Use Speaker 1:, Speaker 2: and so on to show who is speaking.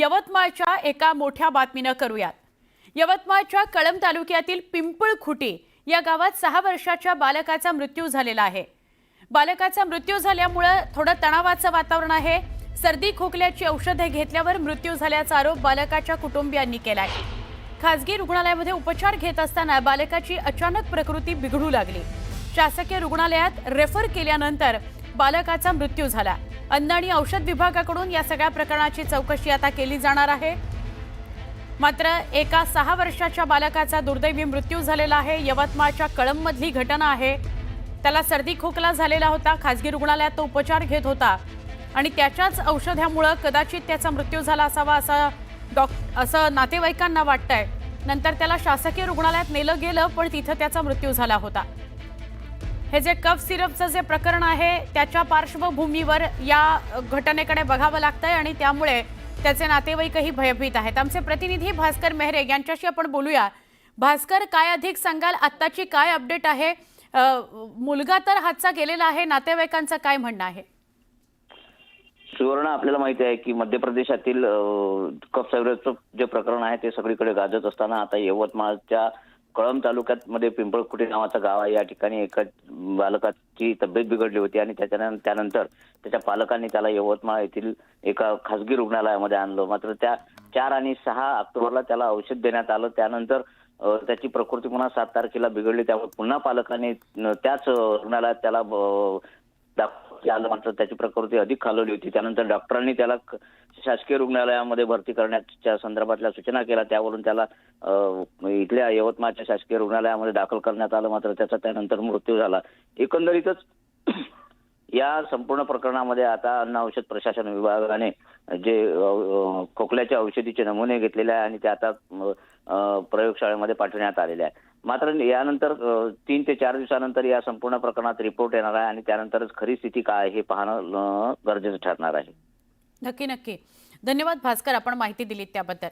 Speaker 1: यवतमाळच्या एका मोठ्या बातमीनं करूयात. यवतमाळच्या कळंब तालुक्यातील पिंपळखुटी या गावात सहा वर्षाच्या बालकाचा मृत्यू झालेला आहे. बालकाचा मृत्यू झाल्यामुळं थोडं तणावाचं वातावरण आहे. सर्दी खोकल्याची औषधे घेतल्यावर मृत्यू झाल्याचा आरोप बालकाच्या कुटुंबियांनी केलाय. खासगी रुग्णालयामध्ये उपचार घेत असताना बालकाची अचानक प्रकृती बिघडू लागली. शासकीय रुग्णालयात रेफर केल्यानंतर बालकाचा मृत्यू झाला. अन्न आणि औषध विभागाकडून या सगळ्या प्रकरणाची चौकशी आता केली जाणार आहे. मात्र एका सहा वर्षाच्या बालकाचा दुर्दैवी मृत्यू झालेला आहे. यवतमाळच्या कळंबमधली घटना आहे. त्याला सर्दी खोकला झालेला होता. खासगी रुग्णालयात तो उपचार घेत होता. आणि त्याच्याच औषधामुळं कदाचित त्याचा मृत्यू झाला असावा असं डॉक असं नातेवाईकांना वाटतंय. नंतर त्याला शासकीय रुग्णालयात नेलं गेलं पण तिथं त्याचा मृत्यू झाला होता. हे जे कफ सिरपचं जे प्रकरण आहे त्याच्या पार्श्वभूमीवर या घटनेकडे बघावं लागतंय आणि त्यामुळे त्याचे नातेवाईकही भयभीत आहेत. आमचे प्रतिनिधी भास्कर मेहरे यांच्याशी आपण बोलूया. भास्कर काय अधिक सांगाल? आत्ताची काय अपडेट आहे? मुलगा तर हातचा गेलेला आहे नातेवाईकांचं काय म्हणणं आहे?
Speaker 2: सुवर्ण आपल्याला माहिती आहे की मध्य प्रदेशातील कफ सायरोचं जे प्रकरण आहे ते सगळीकडे गाजत असताना आता यवतमाळच्या कळंब तालुक्यात मध्ये पिंपळखुटी नावाचं गाव आहे. या ठिकाणी एका बालकाची तब्येत बिघडली होती आणि त्याच्या त्यानंतर त्याच्या पालकांनी त्याला यवतमाळ येथील एका खासगी रुग्णालयामध्ये आणलं. मात्र त्या चार आणि सहा ऑक्टोबरला त्याला औषध देण्यात आलं. त्यानंतर त्याची प्रकृती पुन्हा सात तारखेला बिघडली. त्यामुळे पुन्हा पालकांनी त्याच रुग्णालयात त्याला आलं मात्र त्याची प्रकृती अधिक खालवली होती. त्यानंतर डॉक्टरांनी त्याला शासकीय रुग्णालयामध्ये भरती करण्याच्या संदर्भातल्या सूचना केल्या. त्यावरून त्याला इथल्या यवतमाळच्या शासकीय रुग्णालयामध्ये दाखल करण्यात आलं मात्र त्याचा त्यानंतर मृत्यू झाला. एकंदरीतच या संपूर्ण प्रकरणामध्ये आता अन्न औषध प्रशासन विभागाने जे खोकल्याच्या औषधीचे नमुने घेतलेले आहे आणि ते आता प्रयोगशाळेमध्ये पाठवण्यात आलेले आहे. मात्र यानंतर तीन ते चार दिवसानंतर या संपूर्ण प्रकरणात रिपोर्ट येणार आहे आणि त्यानंतरच खरी स्थिती काय हे पाहणं गरजेचं ठरणार आहे.
Speaker 1: नक्की नक्की. धन्यवाद भास्कर आपण माहिती दिलीत त्याबद्दल.